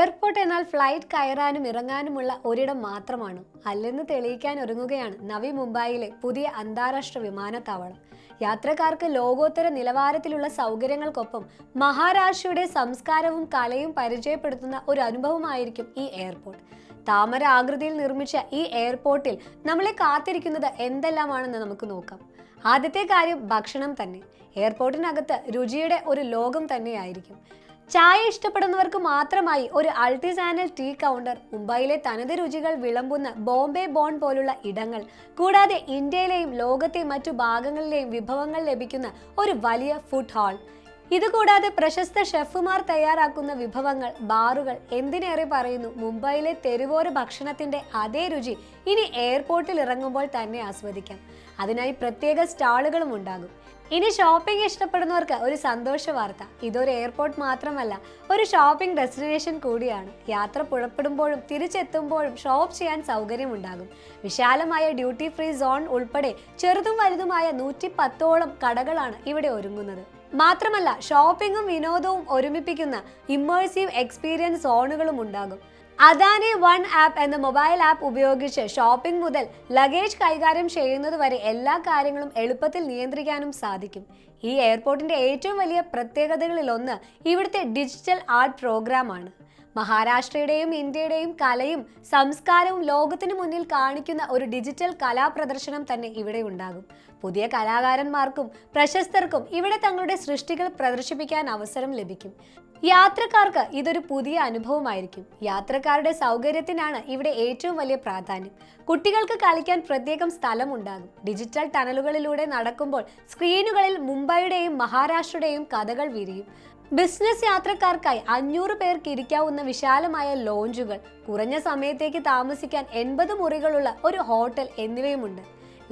Airport എന്നാൽ flight കയറാനും ഇറങ്ങാനുമുള്ള ഒരിടം മാത്രമാണ്. അല്ലെന്ന് തെളിയിക്കാൻ ഒരുങ്ങുകയാണ് നവി മുംബൈയിലെ പുതിയ അന്താരാഷ്ട്ര വിമാനത്താവളം. യാത്രക്കാർക്ക് ലോകോത്തര നിലവാരത്തിലുള്ള സൗകര്യങ്ങൾക്കൊപ്പം മഹാരാഷ്ട്രയുടെ സംസ്കാരവും കലയും പരിചയപ്പെടുത്തുന്ന ഒരു അനുഭവമായിരിക്കും ഈ എയർപോർട്ട്. താമര ആകൃതിയിൽ നിർമ്മിച്ച ഈ എയർപോർട്ടിൽ നമ്മളെ കാത്തിരിക്കുന്നത് എന്തെല്ലാമാണെന്ന് നമുക്ക് നോക്കാം. ആദ്യത്തെ കാര്യം ഭക്ഷണം തന്നെ. എയർപോർട്ടിനകത്ത് രുചിയുടെ ഒരു ലോകം തന്നെയായിരിക്കും. ചായ ഇഷ്ടപ്പെടുന്നവർക്ക് മാത്രമായി ഒരു അൾട്ടിസാനൽ ടീ കൗണ്ടർ. മുംബൈയിലെ തനത് രുചികൾ വിളമ്പുന്ന ബോംബെ ബോൺ പോലുള്ള ഇടങ്ങൾ. കൂടാതെ ഇന്ത്യയിലെയും ലോകത്തെ മറ്റു ഭാഗങ്ങളിലെയും വിഭവങ്ങൾ ലഭിക്കുന്ന ഒരു വലിയ ഫുഡ് ഹാൾ. ഇതുകൂടാതെ പ്രശസ്ത ഷെഫുമാർ തയ്യാറാക്കുന്ന വിഭവങ്ങൾ ബാറുകൾ എന്തിനേറെ പറയുന്നു? മുംബൈയിലെ തെരുവോര ഭക്ഷണത്തിന്റെ അതേ രുചി ഇനി എയർപോർട്ടിൽ ഇറങ്ങുമ്പോൾ തന്നെ ആസ്വദിക്കാം. അതിനായി പ്രത്യേക സ്റ്റാളുകളും ഉണ്ടാകും. ഇനി ഷോപ്പിംഗ് ഇഷ്ടപ്പെടുന്നവർക്ക് ഒരു സന്തോഷ വാർത്ത. ഇതൊരു എയർപോർട്ട് മാത്രമല്ല ഒരു ഷോപ്പിംഗ് ഡെസ്റ്റിനേഷൻ കൂടിയാണ്. യാത്ര പുറപ്പെടുമ്പോഴും തിരിച്ചെത്തുമ്പോഴും ഷോപ്പ് ചെയ്യാൻ സൗകര്യമുണ്ടാകും. വിശാലമായ ഡ്യൂട്ടി ഫ്രീ സോൺ ഉൾപ്പെടെ ചെറുതും വലുതുമായ നൂറ്റി പത്തോളം കടകളാണ് ഇവിടെ ഒരുങ്ങുന്നത്. മാത്രമല്ല ഷോപ്പിംഗും വിനോദവും ഒരുമിപ്പിക്കുന്ന ഇമ്മേഴ്സീവ് എക്സ്പീരിയൻസ് സോണുകളും ഉണ്ടാകും. അദാനി വൺ ആപ്പ് എന്ന മൊബൈൽ ആപ്പ് ഉപയോഗിച്ച് ഷോപ്പിംഗ് മുതൽ ലഗേജ് കൈകാര്യം ചെയ്യുന്നത് വരെ എല്ലാ കാര്യങ്ങളും എളുപ്പത്തിൽ നിയന്ത്രിക്കാനും സാധിക്കും. ഈ എയർപോർട്ടിന്റെ ഏറ്റവും വലിയ പ്രത്യേകതകളിൽ ഒന്ന് ഇവിടുത്തെ ഡിജിറ്റൽ ആർട്ട് പ്രോഗ്രാമാണ്. മഹാരാഷ്ട്രയുടെയും ഇന്ത്യയുടെയും കലയും സംസ്കാരവും ലോകത്തിനു മുന്നിൽ കാണിക്കുന്ന ഒരു ഡിജിറ്റൽ കലാപ്രദർശനം തന്നെ ഇവിടെ ഉണ്ടാകും. പുതിയ കലാകാരന്മാർക്കും പ്രശസ്തർക്കും ഇവിടെ തങ്ങളുടെ സൃഷ്ടികൾ പ്രദർശിപ്പിക്കാൻ അവസരം ലഭിക്കും. യാത്രക്കാർക്ക് ഇതൊരു പുതിയ അനുഭവമായിരിക്കും. യാത്രക്കാരുടെ സൗകര്യത്തിനാണ് ഇവിടെ ഏറ്റവും വലിയ പ്രാധാന്യം. കുട്ടികൾക്ക് കളിക്കാൻ പ്രത്യേകം സ്ഥലമുണ്ടാകും. ഡിജിറ്റൽ ടണലുകളിലൂടെ നടക്കുമ്പോൾ സ്ക്രീനുകളിൽ മുംബൈയുടെയും മഹാരാഷ്ട്രയുടെയും കഥകൾ വിരിയും. ബിസിനസ് യാത്രക്കാർക്കായി അഞ്ഞൂറ് പേർക്ക് ഇരിക്കാവുന്ന വിശാലമായ ലോഞ്ചുകൾ കുറഞ്ഞ സമയത്തേക്ക് താമസിക്കാൻ എൺപത് മുറികളുള്ള ഒരു ഹോട്ടൽ എന്നിവയുമുണ്ട്.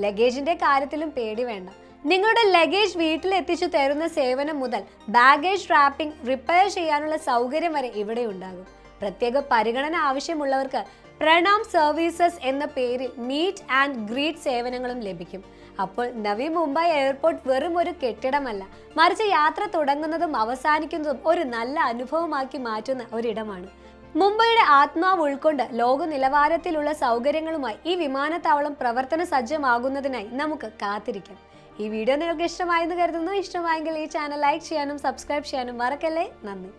ലഗേജിന്റെ കാര്യത്തിലും പേടി വേണ്ട. നിങ്ങളുടെ ലഗേജ് വീട്ടിൽ എത്തിച്ചു തരുന്ന സേവനം മുതൽ ബാഗേജ് റാപ്പിംഗ് റിപ്പയർ ചെയ്യാനുള്ള സൗകര്യം വരെ ഇവിടെ ഉണ്ടാകും. പ്രത്യേക പരിഗണന ആവശ്യമുള്ളവർക്ക് പ്രണാം സർവീസസ് എന്ന പേരിൽ മീറ്റ് ആൻഡ് ഗ്രീറ്റ് സേവനങ്ങളും ലഭിക്കും. അപ്പോൾ നവി മുംബൈ എയർപോർട്ട് വെറും ഒരു കെട്ടിടമല്ല മറിച്ച് യാത്ര തുടങ്ങുന്നതും അവസാനിക്കുന്നതും ഒരു നല്ല അനുഭവമാക്കി മാറ്റുന്ന ഒരിടമാണ്. മുംബൈയുടെ ആത്മാവ് ഉൾക്കൊണ്ട് ലോക നിലവാരത്തിലുള്ള സൗകര്യങ്ങളുമായി ഈ വിമാനത്താവളം പ്രവർത്തന സജ്ജമാകുന്നതിനായി നമുക്ക് കാത്തിരിക്കാം. ഈ വീഡിയോ നിങ്ങൾക്ക് ഇഷ്ടമായെന്ന് കരുതുന്നു. ഇഷ്ടമായെങ്കിൽ ഈ ചാനൽ ലൈക്ക് ചെയ്യാനും സബ്സ്ക്രൈബ് ചെയ്യാനും മറക്കല്ലേ? നന്ദി.